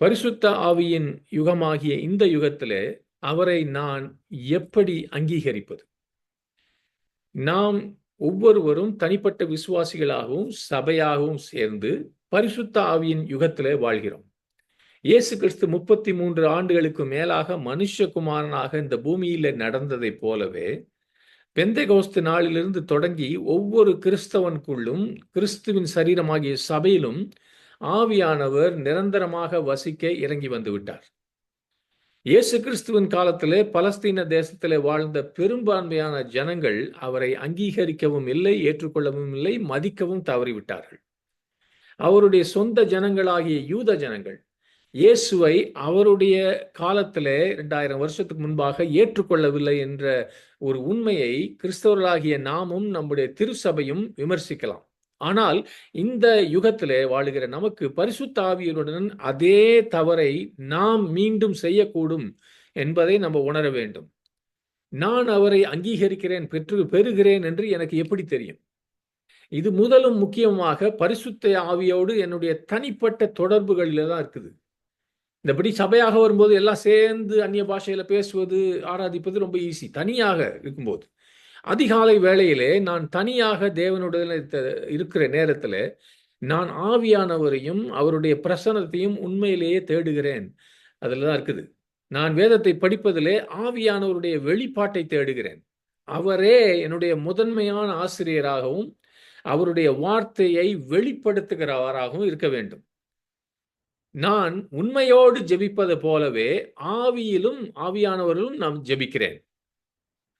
பரிசுத்த ஆவியின் யுகமாகிய இந்த யுகத்திலே அவரை நான் எப்படி அங்கீகரிப்பது? நாம் ஒவ்வொருவரும் தனிப்பட்ட விசுவாசிகளாகவும் சபையாகவும் சேர்ந்து பரிசுத்த ஆவியின் யுகத்திலே வாழ்கிறோம். இயேசு கிறிஸ்து முப்பத்தி மூன்று ஆண்டுகளுக்கு மேலாக மனுஷகுமாரனாக இந்த பூமியில நடந்ததைப் போலவே பெந்தைகோஸ்து நாளிலிருந்து தொடங்கி ஒவ்வொரு கிறிஸ்தவனுக்குள்ளும் கிறிஸ்துவின் சரீரமாகிய சபையிலும் ஆவியானவர் நிரந்தரமாக வசிக்க இறங்கி வந்து விட்டார் இயேசு கிறிஸ்துவின் காலத்திலே பலஸ்தீன தேசத்திலே வாழ்ந்த பெரும்பான்மையான ஜனங்கள் அவரை அங்கீகரிக்கவும் இல்லை ஏற்றுக்கொள்ளவும் இல்லை மதிக்கவும் தவறிவிட்டார்கள். அவருடைய சொந்த ஜனங்களாகிய யூத ஜனங்கள் இயேசுவை அவருடைய காலத்திலே ரெண்டாயிரம் வருஷத்துக்கு முன்பாக ஏற்றுக்கொள்ளவில்லை என்ற ஒரு உண்மையை கிறிஸ்தவர்களாகிய நாமும் நம்முடைய திருச்சபையும் விமர்சிக்கலாம். ஆனால் இந்த யுகத்திலே வாழுகிற நமக்கு பரிசுத்த ஆவியருடன் அதே தவறை நாம் மீண்டும் செய்யக்கூடும் என்பதை நம்ம உணர வேண்டும். நான் அவரை அங்கீகரிக்கிறேன் பெற்று பெறுகிறேன் என்று எனக்கு எப்படி தெரியும்? இது முதலும் முக்கியமாக பரிசுத்த ஆவியோடு என்னுடைய தனிப்பட்ட தொடர்புகளில் தான் இருக்குது. இந்தபடி சபையாக வரும்போது எல்லாம் சேர்ந்து அந்நிய பாஷையில பேசுவது ஆராதிப்பது ரொம்ப ஈஸி தனியாக இருக்கும்போது. அதிகாலை வேளையிலே நான் தனியாக தேவனுடன் இருக்கிற நேரத்தில் நான் ஆவியானவரையும் அவருடைய பிரசனத்தையும் உண்மையிலேயே தேடுகிறேன். அதில் தான் இருக்குது. நான் வேதத்தை படிப்பதிலே ஆவியானவருடைய வெளிப்பாட்டை தேடுகிறேன். அவரே என்னுடைய முதன்மையான ஆசிரியராகவும் அவருடைய வார்த்தையை வெளிப்படுத்துகிறவராகவும் இருக்க வேண்டும். நான் உண்மையோடு ஜெபிப்பது போலவே ஆவியிலும் ஆவியானவர்களும் நான் ஜெபிக்கிறேன்.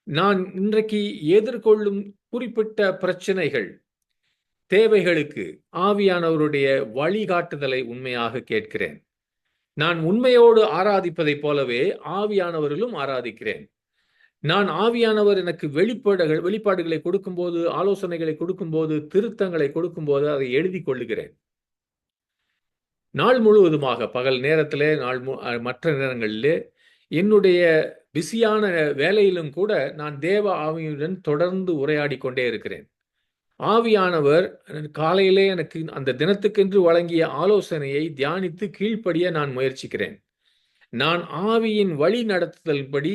நான் இன்றைக்கு எதிர்கொள்ளும் குறிப்பிட்ட பிரச்சனைகள் தேவைகளுக்கு ஆவியானவருடைய வழிகாட்டுதலை உண்மையாக கேட்கிறேன். நான் உண்மையோடு ஆராதிப்பதைப் போலவே ஆவியானவர்களும் ஆராதிக்கிறேன். நான் ஆவியானவர் எனக்கு வெளிப்பாடுகள் வெளிப்பாடுகளை கொடுக்கும்போது ஆலோசனைகளை கொடுக்கும்போது திருத்தங்களை கொடுக்கும்போது அதை எழுதி கொள்ளுகிறேன். நாள் முழுவதுமாக பகல் நேரத்திலே நாள் மற்ற நேரங்களிலே என்னுடைய பிஸியான வேலையிலும் கூட நான் தேவ ஆவியுடன் தொடர்ந்து உரையாடி கொண்டே இருக்கிறேன். ஆவியானவர் காலையிலே எனக்கு அந்த தினத்துக்கென்று வழங்கிய ஆலோசனையை தியானித்து கீழ்ப்படிய நான் முயற்சிக்கிறேன். நான் ஆவியின் வழி நடத்துதல் படி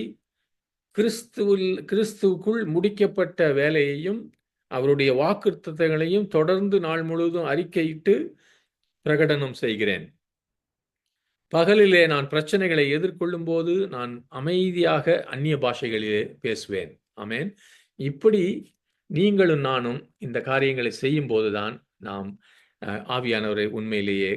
கிறிஸ்துவில் கிறிஸ்துவுக்குள் முடிக்கப்பட்ட வேலையையும் அவருடைய வாக்குத்தங்களையும் தொடர்ந்து நாள் முழுவதும் அறிக்கையிட்டு பிரகடனம் செய்கிறேன். பகலிலே நான் பிரச்சனைகளை எதிர்கொள்ளும் போது நான் அமைதியாக அந்நிய பாஷைகளிலே பேசுவேன். ஆமேன். இப்படி நீங்களும் நானும் இந்த காரியங்களை செய்யும் போதுதான் நாம் ஆவியானவரை உண்மையிலேயே